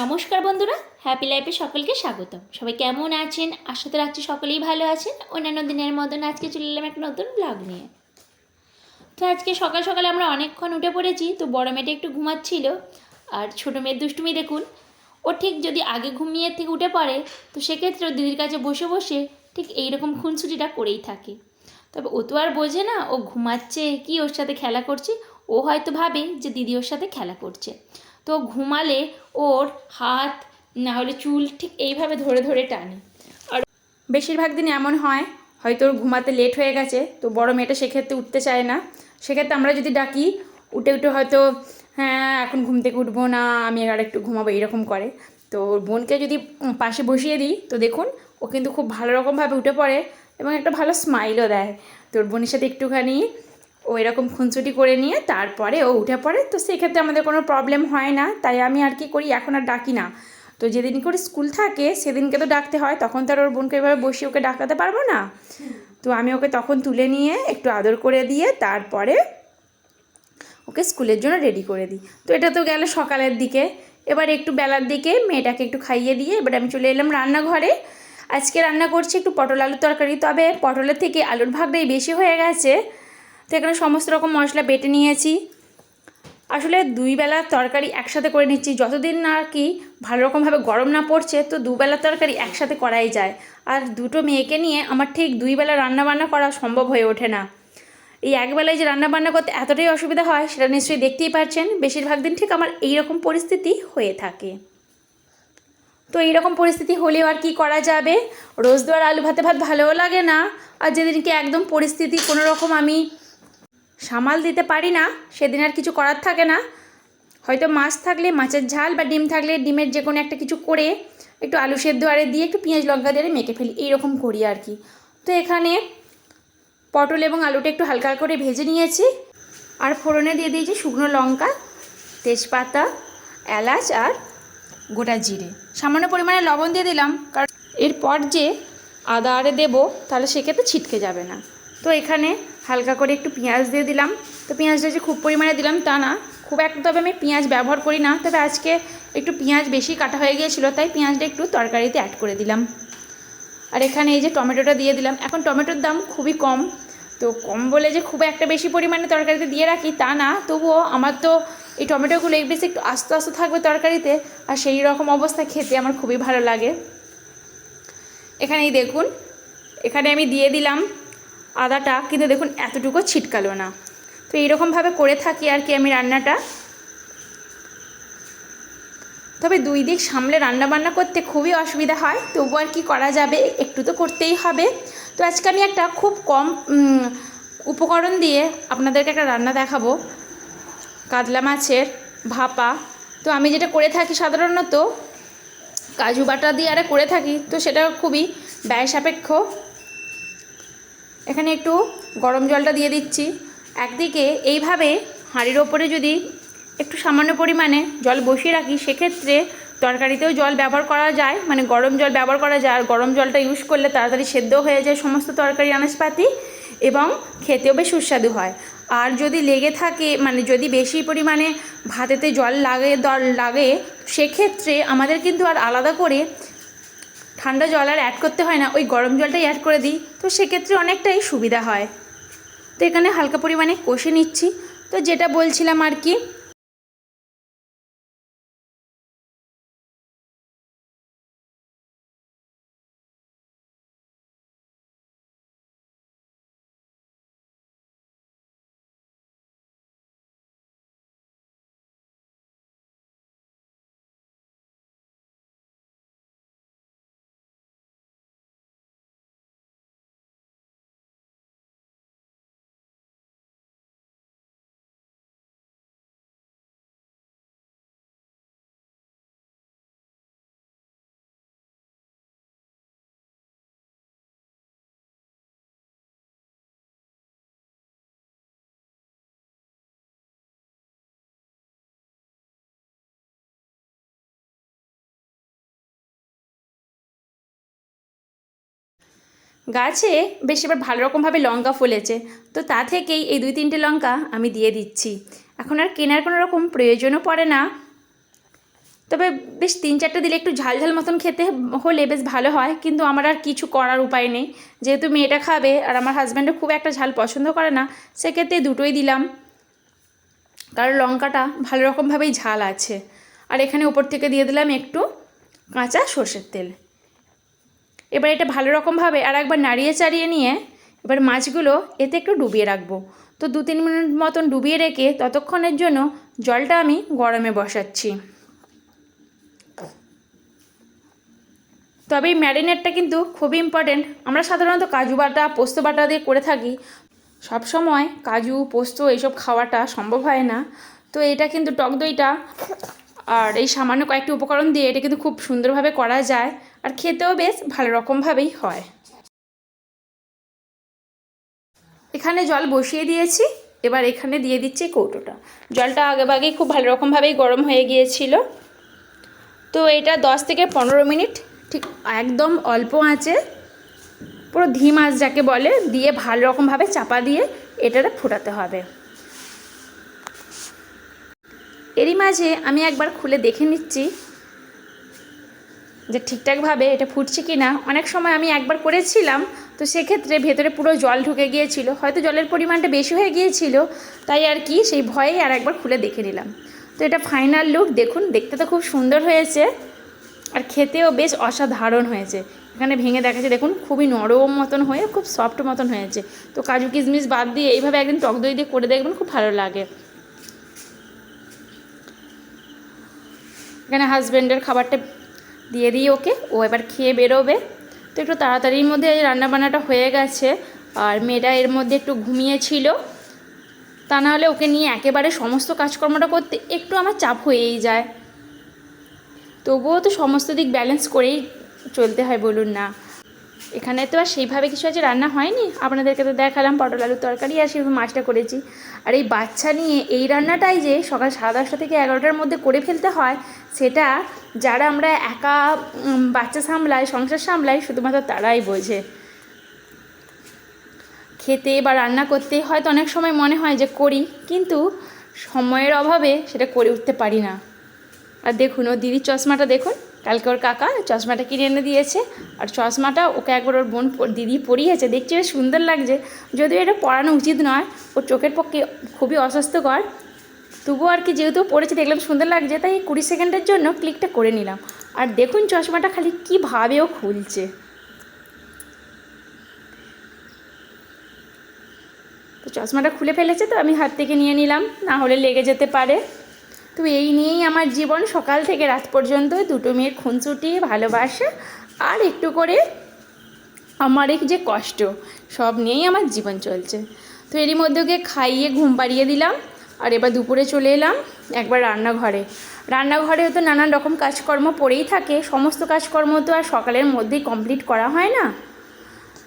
নমস্কার বন্ধুরা হ্যাপি লাইফে সকলকে স্বাগতম। সবাই কেমন আছেন? আশা তো রাখছি সকলেই ভালো আছেন। অন্যান্য দিনের মতন আজকে চলে এলাম একটা নতুন ব্লগ নিয়ে। তো আজকে সকাল সকালে আমরা অনেকক্ষণ উঠে পড়েছি, তো বড় মেয়েটা একটু ঘুমাচ্ছিল। আর ছোটো মেয়ের দুষ্টুমি দেখুন, ও ঠিক যদি আগে ঘুমিয়ে থেকে উঠে পড়ে, তো সেক্ষেত্রে দিদির কাছে বসে বসে ঠিক এইরকম খুনসুটিটা করেই থাকে। তবে ও তো আর বোঝে না, ও ঘুমাচ্ছে, কি ওর সাথে খেলা করছে, ও হয়তো ভাবে যে দিদি ওর সাথে খেলা করছে। তো ঘুমালে ওর হাত না হলে চুল ঠিক এইভাবে ধরে ধরে টানে। আর বেশিরভাগ দিন এমন হয়, হয়তো ওর ঘুমাতে লেট হয়ে গেছে, তো বড় মেয়েটা সেক্ষেত্রে উঠতে চায় না। সেক্ষেত্রে আমরা যদি ডাকি, উঠে উঠে হয়তো হ্যাঁ এখন ঘুম থেকে উঠবো না, আমি আর একটু ঘুমাবো, এরকম করে। তো ওর বোনকে যদি পাশে বসিয়ে দিই, তো দেখুন, ও কিন্তু খুব ভালো রকমভাবে উঠে পড়ে এবং একটা ভালো স্মাইলও দেয়। তোর বোনের সাথে একটুখানি ও এরকম খুনসুটি করে নিয়ে তারপরে ও উঠে পড়ে। তো সেক্ষেত্রে আমাদের কোনো প্রবলেম হয় না। তাই আমি আর কি করি? এখন আর ডাকি না। তো যেদিন করে স্কুল থাকে, সেদিনকে তো ডাকতে হয়। তখন তো আর ওর বোনকে এভাবে বসিয়ে ওকে ডাকাতে পারব না। তো আমি ওকে তখন তুলে নিয়ে একটু আদর করে দিয়ে তারপরে ওকে স্কুলের জন্য রেডি করে দিই। তো এটা তো গেল সকালের দিকে। এবার একটু বেলার দিকে মেয়েটাকে একটু খাইয়ে দিয়ে এবার আমি চলে এলাম রান্নাঘরে। আজকে রান্না করছি একটু পটল আলুর তরকারি। তবে পটলের থেকে আলুর ভাগটাই বেশি হয়ে গেছে। তো এখানে সমস্ত রকম মশলা বেটে নিয়েছি। আসলে দুই বেলার তরকারি একসাথে করে নিচ্ছি। যতদিন না আর কি ভালো রকমভাবে গরম না পড়ছে, তো দুবেলার তরকারি একসাথে করাই যায়। আর দুটো মেয়েকে নিয়ে আমার ঠিক দুই বেলা রান্নাবান্না করা সম্ভব হয়ে ওঠে না। এই একবেলায় যে রান্নাবান্না করতে এতটাই অসুবিধা হয়, সেটা নিশ্চয়ই দেখতেই পারছেন। বেশিরভাগ দিন ঠিক আমার এই রকম পরিস্থিতি হয়ে থাকে। তো এইরকম পরিস্থিতি হলেও আর কি করা যাবে? রোজ দেওয়ার আলু ভাতে ভাত ভালোও লাগে না। আর যেদিনকে একদম পরিস্থিতি কোনো রকম আমি সামাল দিতে পারি না, সেদিন আর কিছু করার থাকে না। হয়তো মাছ থাকলে, মাছের ঝাল বা ডিম থাকলে ডিমের যে কোনো একটা কিছু করে একটু আলু সেদ্ধ আরে দিয়ে একটু পেঁয়াজ, লঙ্কা দিয়ে মেখে ফেলি, এইরকম করি আর কি। তো এখানে পটল এবং আলুটা একটু হালকা করে ভেজে নিয়েছি। আর ফোড়নে দিয়ে দিয়েছি শুকনো লঙ্কা, তেজপাতা, এলাচ আর গোটা জিরে। সামান্য পরিমাণে লবণ দিয়ে দিলাম, কারণ এরপর যে আদা আরে দেবো, তাহলে সেক্ষেত্রে ছিটকে যাবে না। তো এখানে হালকা করে একটু পেঁয়াজ দিয়ে দিলাম। তো পেঁয়াজটা যে খুব পরিমাণে দিলাম তা না, খুব একটা তবে আমি পেঁয়াজ ব্যবহার করি না। তবে আজকে একটু পেঁয়াজ বেশি কাটা হয়ে গিয়েছিল, তাই পেঁয়াজটা একটু তরকারিতে অ্যাড করে দিলাম। আর এখানে এই যে টমেটোটা দিয়ে দিলাম। এখন টমেটোর দাম খুবই কম। তো কম বলে যে খুব একটা বেশি পরিমাণে তরকারিতে দিয়ে রাখি তা না। তবুও আমার তো এই টমেটোগুলো এই বেশি একটু আস্তে আস্তে থাকবে তরকারিতে। আর সেই রকম অবস্থা খেতে আমার খুবই ভালো লাগে। এখানেই দেখুন। এখানে আমি দিয়ে দিলাম আদাটা কিন্তু দেখুন এতটুকু ছিটকালো না। তো এইরকমভাবে করে থাকি আর কি আমি রান্নাটা। তবে দুই দিক সামলে রান্না বান্না করতে খুবই অসুবিধা হয়, তবু আর কি করা যাবে একটু তো করতেই হবে। তো আজকে আমি একটা খুব কম উপকরণ দিয়ে আপনাদেরকে একটা রান্না দেখাবো। কাতলা মাছের ভাপা। তো আমি যেটা করে থাকি সাধারণত, কাজু বাটা দিয়ে আরে করে থাকি, তো সেটা খুবই ব্যয় সাপেক্ষ। এখানে একটু গরম জলটা দিয়ে দিচ্ছি। একদিকে এইভাবে হাঁড়ির ওপরে যদি একটু সামান্য পরিমাণে জল বসিয়ে রাখি, সেক্ষেত্রে তরকারিতেও জল ব্যবহার করা যায় মানে গরম জল ব্যবহার করা যায়। আর গরম জলটা ইউজ করলে তাড়াতাড়ি সেদ্ধ হয়ে যায় সমস্ত তরকারি, আনাজপাতি এবং খেতেও বেশ সুস্বাদু হয়। আর যদি লেগে থাকে মানে যদি বেশি পরিমাণে ভাতেতে জল লাগে লাগে, সেক্ষেত্রে আমাদের কিন্তু আর আলাদা করে ঠান্ডা জল আর অ্যাড করতে হয় না, ওই গরম জলটাই অ্যাড করে দিই। তো সেক্ষেত্রে অনেকটাই সুবিধা হয়। তো এখানে হালকা পরিমাণে কষে নিচ্ছি। তো যেটা বলছিলাম আর কি গাছে বেশ এবার ভালো রকমভাবে লঙ্কা ফলেছে, তো তা থেকেই এই দুই তিনটে লঙ্কা আমি দিয়ে দিচ্ছি। এখন আর কেনার কোনো রকম প্রয়োজনও পড়ে না। তবে বেশ তিন চারটে দিলে একটু ঝাল ঝাল মতন খেতে হলে বেশ ভালো হয়, কিন্তু আমার আর কিছু করার উপায় নেই। যেহেতু মেয়েটা খাবে আর আমার হাজব্যান্ডও খুব একটা ঝাল পছন্দ করে না, সেক্ষেত্রে দুটোই দিলাম। কারণ লঙ্কাটা ভালো রকমভাবেই ঝাল আছে। আর এখানে উপর থেকে দিয়ে দিলাম একটু কাঁচা সর্ষের তেল। এবার এটা ভালো রকমভাবে আর একবার নাড়িয়ে চাড়িয়ে নিয়ে এবার মাছগুলো এতে একটু ডুবিয়ে রাখব। তো দু তিন মিনিট মতন ডুবিয়ে রেখে ততক্ষণের জন্য জলটা আমি গরমে বসাচ্ছি। তবে এই ম্যারিনেটটা কিন্তু খুবই ইম্পর্টেন্ট আমরা সাধারণত কাজু বাটা, পোস্ত বাটা দিয়ে করে থাকি। সব সময় কাজু, পোস্ত এইসব খাওয়াটা সম্ভব হয় না। তো এটা কিন্তু টক দইটা আর এই সামান্য কয়েকটি উপকরণ দিয়ে এটা কিন্তু খুব সুন্দরভাবে করা যায়। আর খেতেও বেশ ভালো রকমভাবেই হয়। এখানে জল বসিয়ে দিয়েছি, এবার এখানে দিয়ে দিচ্ছি কৌটোটা। জলটা আগেভাগেই খুব ভালো রকমভাবেই গরম হয়ে গিয়েছিল। তো এটা দশ থেকে পনেরো মিনিট, ঠিক একদম অল্প আঁচে, পুরো ধি মাছ যাকে বলে, দিয়ে ভালো রকমভাবে চাপা দিয়ে এটাতে ফোটাতে হবে। এরই মাঝে আমি একবার খুলে দেখে নিচ্ছি যে ঠিকঠাকভাবে এটা ফুটছে কি না অনেক সময় আমি একবার করেছিলাম, তো সেক্ষেত্রে ভেতরে পুরো জল ঢুকে গিয়েছিল। হয়তো জলের পরিমাণটা বেশি হয়ে গিয়েছিল, তাই আর কি সেই ভয়েই আর একবার খুলে দেখে নিলাম। তো এটা ফাইনাল লুক দেখুন, দেখতে তো খুব সুন্দর হয়েছে, আর খেতেও বেশ অসাধারণ হয়েছে। এখানে ভেঙে দেখাচ্ছে, দেখুন, খুবই নরম মতন হয়ে, খুব সফট মতন হয়েছে। তো কাজু কিশমিশ বাদ দিয়ে এইভাবে একদিন টক দই দিয়ে করে দেখবেন, খুব ভালো লাগে। এখানে হাজব্যান্ডের খাবারটা দিয়ে দিই ওকে, ও এবার খেয়ে বেরোবে। তো একটু তাড়াতাড়ির মধ্যে রান্নাবান্নাটা হয়ে গেছে। আর মেয়েটা এর মধ্যে একটু ঘুমিয়েছিল। তা নাহলে ওকে নিয়ে একেবারে সমস্ত কাজকর্মটা করতে একটু আমার চাপ হয়েই যায়। তবুও তো সমস্ত দিক ব্যালেন্স করেই চলতে হয়, বলুন না। এখানে তো আর সেইভাবে কিছু আছে রান্না হয়নি? আপনাদেরকে তো দেখালাম পটল আলুর তরকারি আর সেভাবে মাছটা করেছি। আর এই বাচ্চা নিয়ে এই রান্নাটাই যে সকাল সাড়ে দশটা থেকে এগারোটার মধ্যে করে ফেলতে হয়, সেটা যারা আমরা একা বাচ্চা সামলাই সংসার সামলাই শুধুমাত্র তারাই বোঝে। খেতে বা রান্না করতে হয়তো অনেক সময় মনে হয় যে করি, কিন্তু সময়ের অভাবে সেটা করে উঠতে পারি না। আর দেখুন ও দিদির চশমাটা দেখুন। কালকে ওর কাকা চশমাটা কিনে এনে দিয়েছে। আর চশমাটা ওকে একবার ওর বোন দিদি পরিয়েছে। দেখছি বেশ সুন্দর লাগছে। যদিও এটা পরানো উচিত নয় ওর চোখের পক্ষে খুবই অস্বাস্থ্যকর। তবুও আর কি যেহেতু পড়েছে দেখলাম সুন্দর লাগছে, তাই কুড়ি সেকেন্ডের জন্য ক্লিকটা করে নিলাম। আর দেখুন চশমাটা খালি কীভাবে ও খুলছে। তো চশমাটা খুলে ফেলেছে তো, আমি হাত থেকে নিয়ে নিলাম, না হলে লেগে যেতে পারে। তো এই নিয়েই আমার জীবন সকাল থেকে রাত পর্যন্ত দুটো মেয়ের খুনসুটি, ভালোবাসা আর একটু করে আমার এক যে কষ্ট, সব নিয়েই আমার জীবন চলছে। তো এরই মধ্যে ওকে খাইয়ে ঘুম পাড়িয়ে দিলাম আর এবার দুপুরে চলে এলাম একবার রান্নাঘরে। রান্নাঘরে তো নানান রকম কাজকর্ম পড়েই থাকে, সমস্ত কাজকর্ম তো আর সকালের মধ্যেই কমপ্লিট করা হয় না।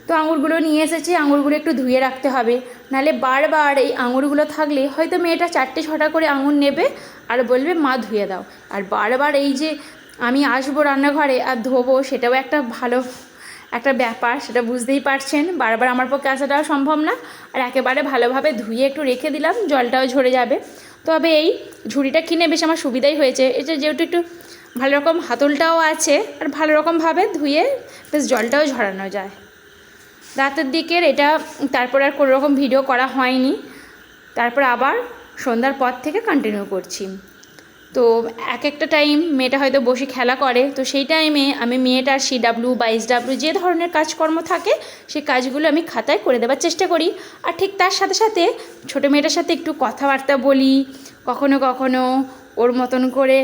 তো আঙুরগুলো নিয়ে এসেছি, আঙুরগুলো একটু ধুয়ে রাখতে হবে। নাহলে বারবার এই আঙুরগুলো থাকলে হয়তো মেয়েটা চারটে ছটা করে আঙুর নেবে আর বলবে, মা, ধুয়ে দাও। আর বারবার এই যে আমি আসব রান্নাঘরে আর ধোবো, সেটাও একটা ভালো একটা ব্যাপার, সেটা বুঝতেই পারছেন। বারবার আমার পক্ষে আসাটাও সম্ভব না। আর একেবারে ভালোভাবে ধুয়ে একটু রেখে দিলাম, জলটাও ঝরে যাবে। তবে এই ঝুড়িটা কিনে বেশ আমার সুবিধাই হয়েছে। এটা যেহেতু একটু ভালো রকম হাতলটাও আছে, আর ভালো রকমভাবে ধুয়ে বেশ জলটাও ঝরানো যায়। রাতের দিকের এটা, তারপর আর কোনো রকম ভিডিও করা হয়নি। তারপর আবার সন্ধ্যার পর থেকে কন্টিনিউ করছি। তো এক একটা টাইম মেয়েটা হয়তো বসে খেলা করে, তো সেই টাইমে আমি মেয়েটার সি ডাব্লিউ বা এস ডাব্লিউ যে ধরনের কাজকর্ম থাকে সেই কাজগুলো আমি খাতায় করে দেওয়ার চেষ্টা করি। আর ঠিক তার সাথে সাথে ছোটো মেয়েটার সাথে একটু কথাবার্তা বলি, কখনো কখনো ওর মতন করে,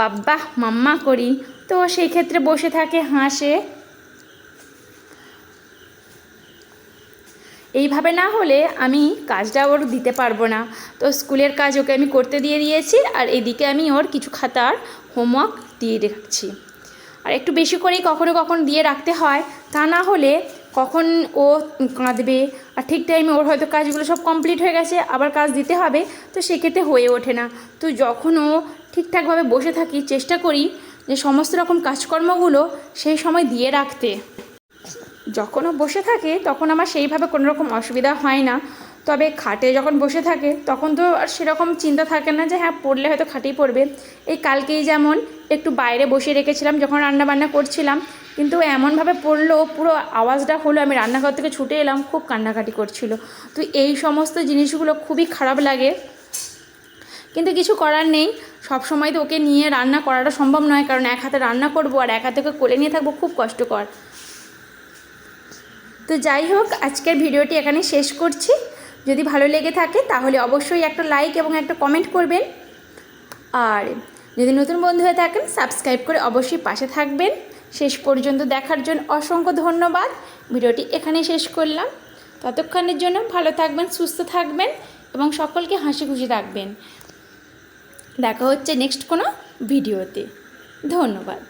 বাব্বা, মাম্মা করি। তো সেই ক্ষেত্রে বসে থাকে, হাসে। এইভাবে না হলে আমি কাজটা ওর দিতে পারব না। তো স্কুলের কাজ ওকে আমি করতে দিয়ে দিয়েছি আর এদিকে আমি ওর কিছু খাতার হোমওয়ার্ক দিয়ে রাখছি। আর একটু বেশি করেই কখনো কখনো দিয়ে রাখতে হয়, তা না হলে কখন ও কাঁদবে আর ঠিক টাইমে ওর হয়তো কাজগুলো সব কমপ্লিট হয়ে গেছে, আবার কাজ দিতে হবে, তো সেক্ষেত্রে হয়ে ওঠে না। তো যখন ও ঠিকঠাকভাবে বসে থাকি, চেষ্টা করি যে সমস্ত রকম কাজকর্মগুলো সেই সময় দিয়ে রাখতে। যখন ও বসে থাকে, তখন আমার সেইভাবে কোনো রকম অসুবিধা হয় না। তবে খাটে যখন বসে থাকে, তখন তো আর সেরকম চিন্তা থাকে না যে হ্যাঁ পড়লে হয়তো খাটেই পড়বে। এই কালকেই যেমন একটু বাইরে বসে রেখেছিলাম, যখন রান্না বান্না করছিলাম, কিন্তু এমনভাবে পড়ল, পুরো আওয়াজটা হলো, আমি রান্নাঘর থেকে ছুটে এলাম, খুব কান্নাকাটি করছিল। তো এই সমস্ত জিনিসগুলো খুবই খারাপ লাগে। কিন্তু কিছু করার নেই। সব সময় তো ওকে নিয়ে রান্না করাটা সম্ভব নয়, কারণ এক হাতে রান্না করব আর এক হাতে ওকে কোলে নিয়ে থাকব খুব কষ্টকর। তো যাই হোক, আজকের ভিডিওটি এখানে শেষ করছি। যদি ভালো লেগে থাকে, তাহলে অবশ্যই একটা লাইক এবং একটা কমেন্ট করবেন। আর যদি নতুন বন্ধু হয়ে থাকেন সাবস্ক্রাইব করে অবশ্যই পাশে থাকবেন। শেষ পর্যন্ত দেখার জন্য অসংখ্য ধন্যবাদ। ভিডিওটি এখানে শেষ করলাম। ততক্ষণের জন্য ভালো থাকবেন, সুস্থ থাকবেন এবং সকলকে হাসি খুশি রাখবেন। দেখা হচ্ছে নেক্সট কোনো ভিডিওতে। ধন্যবাদ।